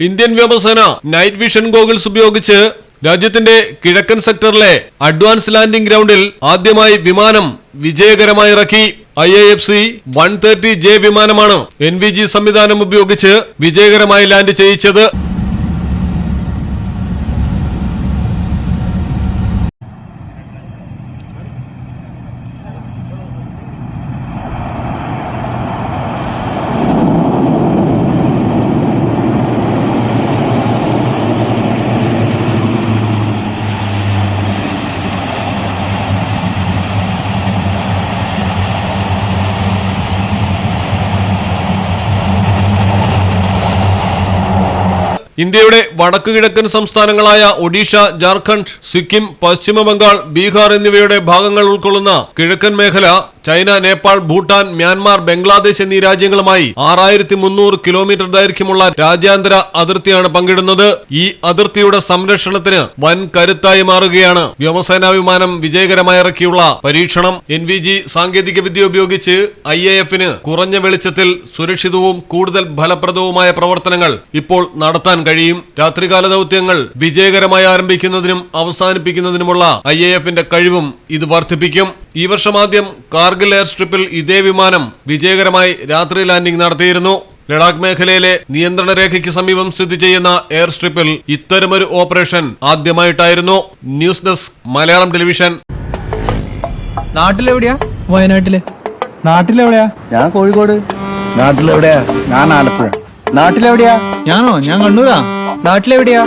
Indian വ്യോമസേന night vision goggles ഉപയോഗിച്ച് രാജ്യത്തിന്റെ കിഴക്കൻ സെക്ടറിലെ അഡ്വാൻസ് ലാൻഡിംഗ് ഗ്രൗണ്ടിൽ ആദ്യമായി വിമാനം വിജയകരമായി ഇറക്കി I A F C one thirty J വിമാനമാണ് എൻ വി ജി സംവിധാനം ഉപയോഗിച്ച് വിജയകരമായി ലാൻഡ് ചെയ്യിച്ചത്. ഇന്ത്യയുടെ വടക്കു കിഴക്കൻ സംസ്ഥാനങ്ങളായ ഒഡീഷ ജാർഖണ്ഡ് സിക്കിം പശ്ചിമ ബംഗാൾ ബീഹാർ എന്നിവയുടെ ഭാഗങ്ങൾ ഉൾക്കൊള്ളുന്ന കിഴക്കൻ മേഖല ചൈന നേപ്പാൾ ഭൂട്ടാൻ മ്യാൻമാർ ബംഗ്ലാദേശ് എന്നീ രാജ്യങ്ങളുമായി ആറായിരത്തി മുന്നൂറ് കിലോമീറ്റർ ദൈർഘ്യമുള്ള രാജ്യാന്തര അതിർത്തിയാണ് പങ്കിടുന്നത്. ഈ അതിർത്തിയുടെ സംരക്ഷണത്തിന് വൻ കരുത്തായി മാറുകയാണ്. വ്യോമസേനാ വിമാനം വിജയകരമായി ഇറക്കിയുള്ള പരീക്ഷണം. എൻ വി ജി സാങ്കേതിക വിദ്യ ഉപയോഗിച്ച് ഐ എ എഫിന് കുറഞ്ഞ വെളിച്ചത്തിൽ സുരക്ഷിതവും കൂടുതൽ ഫലപ്രദവുമായ പ്രവർത്തനങ്ങൾ ഇപ്പോൾ നടത്താൻ കഴിയും. രാത്രികാല ദൗത്യങ്ങൾ വിജയകരമായി ആരംഭിക്കുന്നതിനും അവസാനിപ്പിക്കുന്നതിനുമുള്ള ഐ എ എഫിന്റെ കഴിവും ഇത് വർദ്ധിപ്പിക്കും. ഈ വർഷം ആദ്യം കാർഗിൽ എയർ സ്ട്രിപ്പിൽ ഇതേ വിമാനം വിജയകരമായി രാത്രി ലാൻഡിംഗ് നടത്തിയിരുന്നു. ലഡാക്ക് മേഖലയിലെ നിയന്ത്രണ രേഖയ്ക്ക് സമീപം സ്ഥിതി ചെയ്യുന്ന എയർ സ്ട്രിപ്പിൽ ഇത്തരമൊരു operation ആദ്യമായിട്ടായിരുന്നു. News desk Malayalam television. നാട്ടിലെവിടെയാ? വയനാട്ടിൽ. നാട്ടിലെവിടെയാ? ഞാൻ കോഴിക്കോട്. നാട്ടിലെവിടെയാ? ഞാൻ ആലപ്പുഴ. നാട്ടിലെവിടെയാ? ഞാനോ? ഞാൻ കണ്ണൂരാ. നാട്ടിലെവിടെയാ?